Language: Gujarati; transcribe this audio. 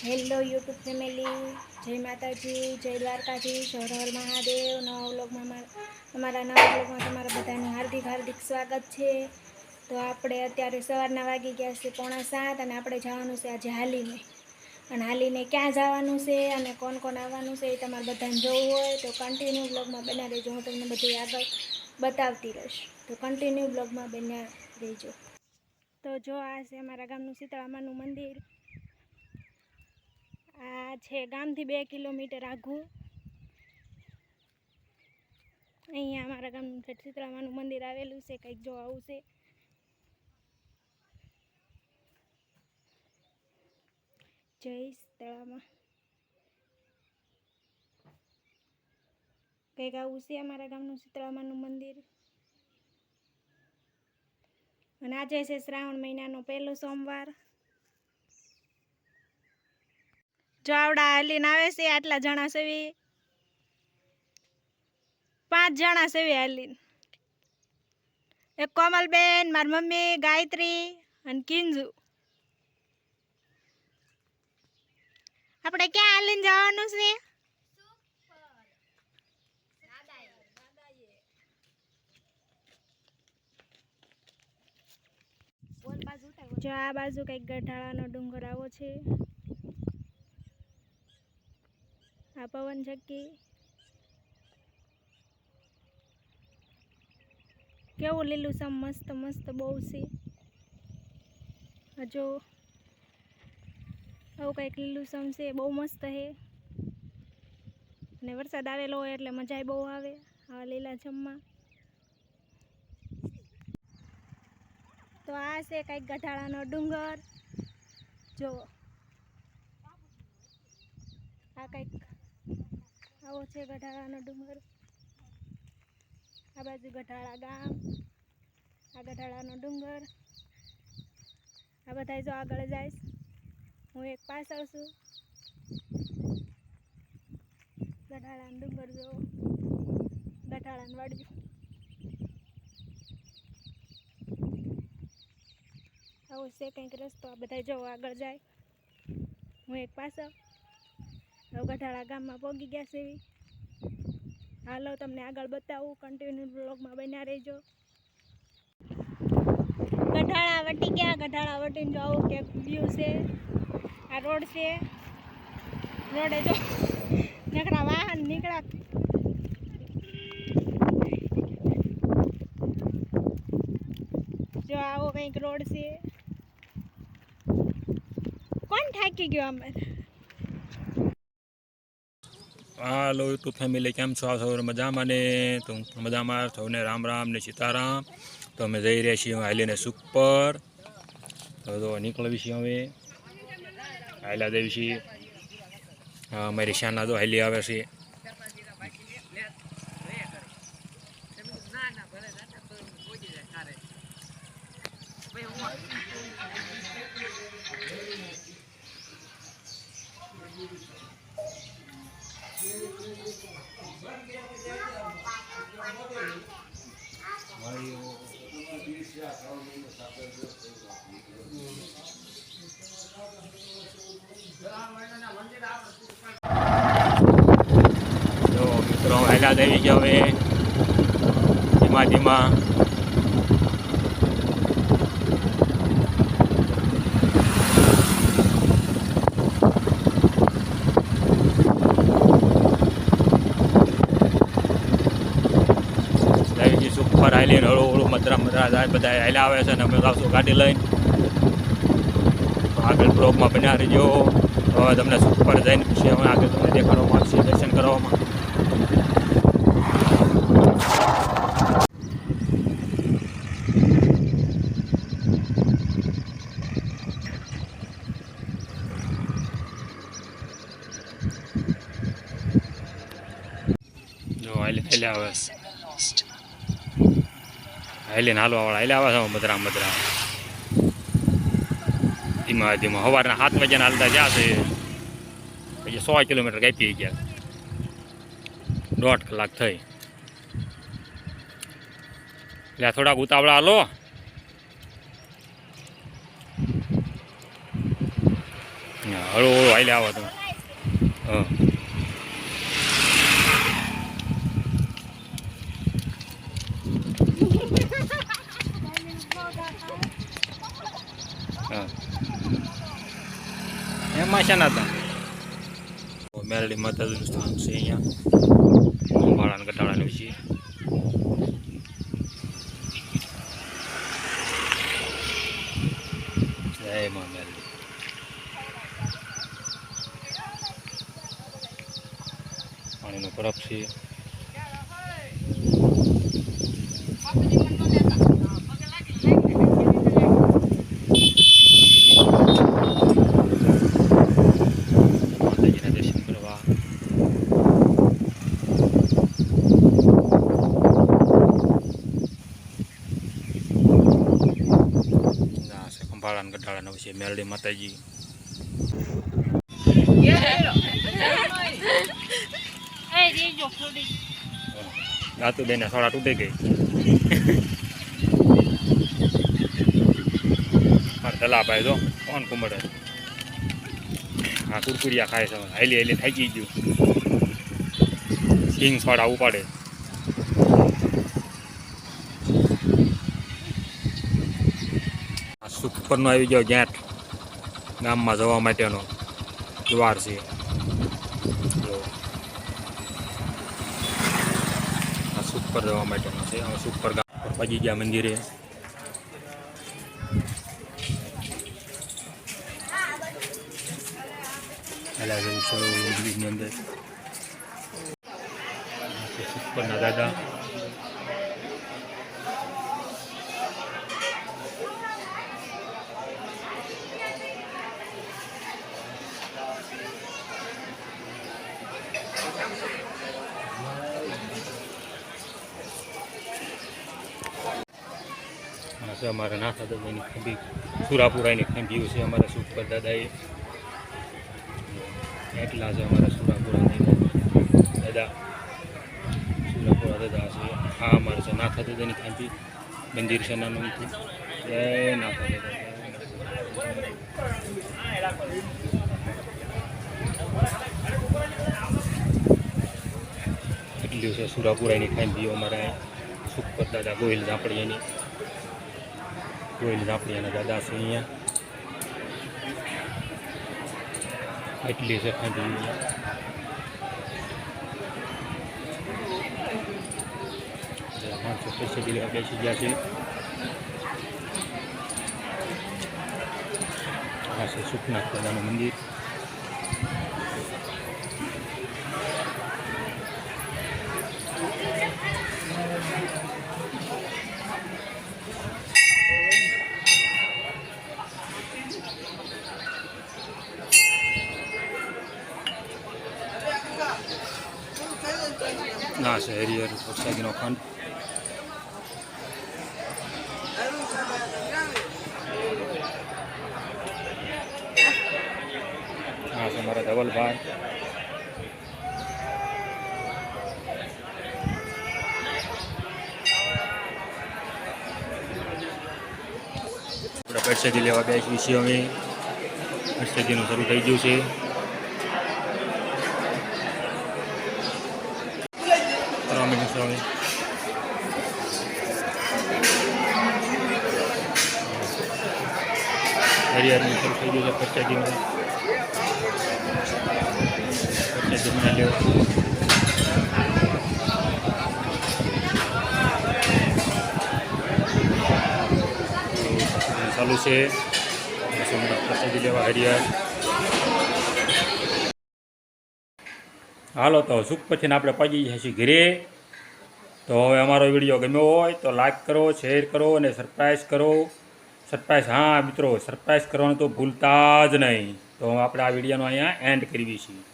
હેલો યુટ્યુબ ફેમિલી જય માતાજી, જય દ્વારકાજી હર હર મહાદેવ. નવા વ્લોગમાં અમારા નવા વ્લોગમાં તમારા બધાનું હાર્દિક હાર્દિક સ્વાગત છે. તો આપણે અત્યારે સવારના વાગી ગયા છે પોણા સાત અને આપણે જવાનું છે આજે હાલીને. અને હાલીને ક્યાં જવાનું છે અને કોણ કોણ આવવાનું છે એ તમારે બધાને જોવું હોય તો કન્ટિન્યુ બ્લોગમાં બન્યા રહેજો. હું તમને બધી આગળ બતાવતી રહીશ. તો કન્ટિન્યુ બ્લોગમાં બન્યા રહેજો. તો જો આ છે અમારા ગામનું શીતળામાનું મંદિર. આ છે ગામથી બે કિલોમીટર આઘું અહીંયા અમારા ગામનું છે શીતળામાનું મંદિર આવેલું છે, કંઈક જો આવું છે. જય શીતળામાં કંઈક આવું છે અમારા ગામનું શીતળામાનું મંદિર. અને આજે છે શ્રાવણ મહિનાનો પહેલો સોમવાર. જો આવડા હાલીને આવે છે, આટલા જણા સેવી. પાંચ જણા સેવી હાલીને. એક કોમલબેન, મારી મમ્મી, ગાયત્રી અને કિંજુ. આપણે ક્યાં હાલીને જવાનું છે? જો આ બાજુ કંઈક ગઢાળાનો ડુંગર આવો છે. આ પવન ચક્કી કેવું લીલું સમ મસ્ત મસ્ત બહુ છે. હજો આવું કંઈક લીલું સમ છે. બહુ મસ્ત છે. અને વરસાદ આવેલો હોય એટલે મજા બહુ આવે આવા લીલા જમવા તો આ છે કંઈક ગઢાળાનો ડુંગર. જો આ કંઈક આવો છે ગઢાળાનો ડુંગર. આ બાજુ ગઢાળા ગામ, આ ગઢાળાનો ડુંગર. આ બધા જો આગળ જાય હું એક પાછળ છું. ગઢાળાનો ડુંગર જો ગઢાળાનું વાડ્યું આવો છે કંઈક રસ્તો. આ બધા જો આગળ જાય. હું એક પાછળ. ગઢાળા ગામમાં પહોંચી ગયા છે. હાલો તમને આગળ બતાવું. કન્ટિન્યુ બ્લોગમાં બન્યા રહેજો. ગઢાળા વટી ગયા. ગઢાળા વટીને જો આવું કે વ્યૂ છે. આ રોડ છે. રોડે જો નીકળા વાહન નીકળ્યા. જો આવો કંઈક રોડ છે. કોણ થાકી ગયો અમારે હાલો યુટ્યુબ ફેમિલી, કેમ છો સૌ? મજામાં ને? તો મજામાં સૌને રામ રામ ને સીતારામ. તો અમે જઈ રહ્યા છીએ હાલીને સુખ પર તો નીકળવી છીએ હવે. હાલ્યા દેવી છીએ. મારી અમારી શાના તો હાલી આવે છે. મિત્રો હાલ્યા દેવી ગયા હવે. ધીમા ધીમા દેવીજી આવેલી હળો હળો મધરા મધરા જાય બધા આવેલા આવે છે ને અમે આવશું ગાડી લઈને. આગળ બ્લોકમાં બન્યા રહીજો. હવે તમને સુખ પર જઈને પછી અમે આગળ તમને દેખાડવામાં આવશે, દર્શન કરવામાં. જો હાલી આવે છે હાલીને હાલવા વાળા હાલી, આવે છે મધરા મધરા. ધીમા ધીમા સવારના સાત વાગ્યાના હાલતા જ્યાં છે, પછી સો કિલોમીટર કાપી ગયા. દોઢ કલાક થઈ. એટલે થોડાક ઉતાવળા હાલો. હળુ હળવો હાલે આવો તમે. હા. એમાં છે ના હતા મેરડી માતાજીનું સ્થાન છે અહીંયા અંબાળા ગટાળાનું છે જય મા મેરડી પાણીનો બરફ છે ખંભાળા નવ છે મેરડી માતાજી દાતુ બેન સોડા તૂટી ગઈ. તલા ભાઈ જો કોણ કુંબળે હા કુરકુરિયા ખાય છે. હાલી હાલી થાકી ગયું. સિંગ સોડા ઉપાડે. આ સુપરનો આવી ગયો ગેટ. ગામમાં જવા માટેનો દ્વાર છે. સુપર જવા માટેનો છે. સુપર ગામ પહોંચી ગયા મંદિરે અંદર. સુપરના દાદા. છે, અમારા નાથા દાદાની ખંભી, સુરાપુરાની ખંભીઓ છે, અમારા સુખપર દાદાએ. એટલા છે અમારા સુરાપુરાની દાદા, સુરાપુરા દાદા છે આ અમારે છે નાથા દાદાની ખંભી, મંદિર છે નાનું મોટું જય નાથા દાદા. છે સુરાપુરાની ખાંભીઓ અમારા સુપર દાદા ગોહિલ ઝાપડીયાની. ગોહિલ એના દાદા છે અહીંયા એટલી છે ખાંડી પાંચસો પૈસા જેટલી બેસી ગયા છે આ છે સુખનાથ દાદાનું મંદિર. ના છે હરિહર વરસાદીનો ખંડ હા છે મારા ધવલભાઈ આપણે પરસેદી લેવા બેસી છીએ અમે પરસેદીનું શરૂ થઈ ગયું છે સ્વામી હરિહરનું શરૂ થઈ ગયું છે. પરસેદીનું પરસેદી મને લ્યો ચાલુ છે. સોમનાથ પ્રસાદી લેવા હરિહર. હાલો, તો સુખ પછીને આપણે પહોંચી છીએ ઘરે. તો હવે અમારો વીડિયો ગમ્યો હોય તો લાઇક કરો શેર કરો અને સરપ્રાઈઝ કરો. સરપ્રાઈઝ હા, મિત્રો સરપ્રાઈઝ કરવાનું તો ભૂલતા જ નહીં. તો આપણે આ વિડીયોનો અહીંયા એન્ડ કરવી છીએ.